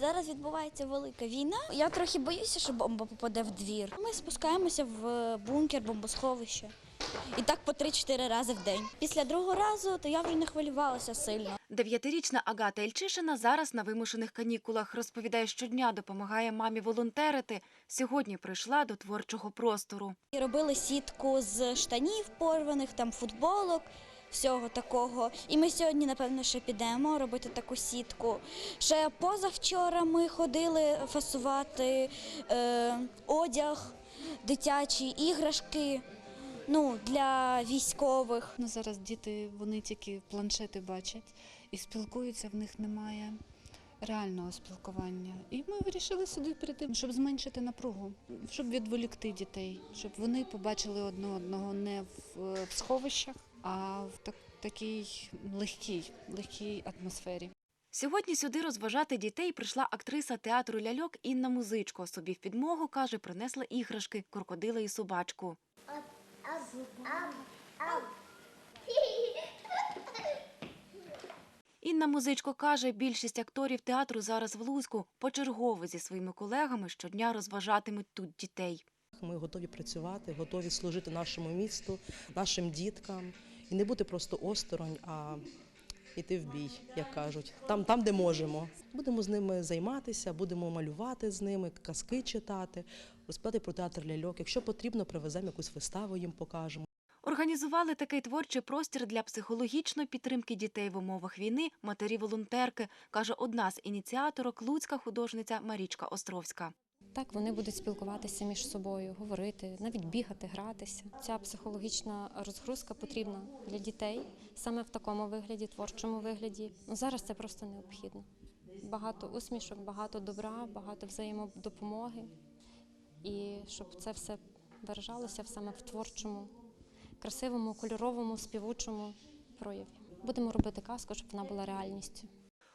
Зараз відбувається велика війна. Я трохи боюся, що бомба попаде в двір. Ми спускаємося в бункер, бомбосховище. І так по 3-4 рази в день. Після другого разу то я вже не хвилювалася сильно. Дев'ятирічна Агата Ільчишина зараз на вимушених канікулах. Розповідає, щодня допомагає мамі волонтерити. Сьогодні прийшла до творчого простору. І робили сітку з штанів порваних, там футболок, всього такого. І ми сьогодні, напевно, ще підемо робити таку сітку. Ще позавчора ми ходили фасувати е, одяг, дитячі іграшки ну, для військових. Ну, зараз діти вони тільки планшети бачать і спілкуються, в них немає реального спілкування. І ми вирішили сюди прийти, щоб зменшити напругу, щоб відволікти дітей, щоб вони побачили одне одного не в, в сховищах, а в так, такій легкій, легкій атмосфері. Сьогодні сюди розважати дітей прийшла актриса театру ляльок Інна Музичко. Собі в підмогу, каже, принесла іграшки, крокодила і собачку. Інна Музичко каже, більшість акторів театру зараз в Луцьку почергово зі своїми колегами щодня розважатимуть тут дітей. Ми готові працювати, готові служити нашому місту, нашим діткам і не бути просто осторонь, а йти в бій, як кажуть, там, там, де можемо. Будемо з ними займатися, будемо малювати з ними, казки читати, розповідати про театр ляльок. Якщо потрібно, привеземо якусь виставу, їм покажемо. Організували такий творчий простір для психологічної підтримки дітей в умовах війни матері-волонтерки, каже одна з ініціаторок луцька художниця Марічка Островська. Так, вони будуть спілкуватися між собою, говорити, навіть бігати, гратися. Ця психологічна розгрузка потрібна для дітей саме в такому вигляді, творчому вигляді. Ну, зараз це просто необхідно. Багато усмішок, багато добра, багато взаємодопомоги. І щоб це все виражалося саме в творчому, красивому, кольоровому, співучому прояві. Будемо робити казку, щоб вона була реальністю.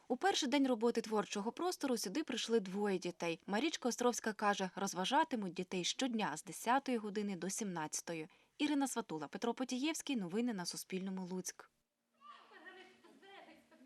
У перший день роботи творчого простору сюди прийшли двоє дітей. Марічка Островська каже, розважатимуть дітей щодня з 10 години до 17. Ірина Сватула, Петро Потієвський. Новини на Суспільному. Луцьк.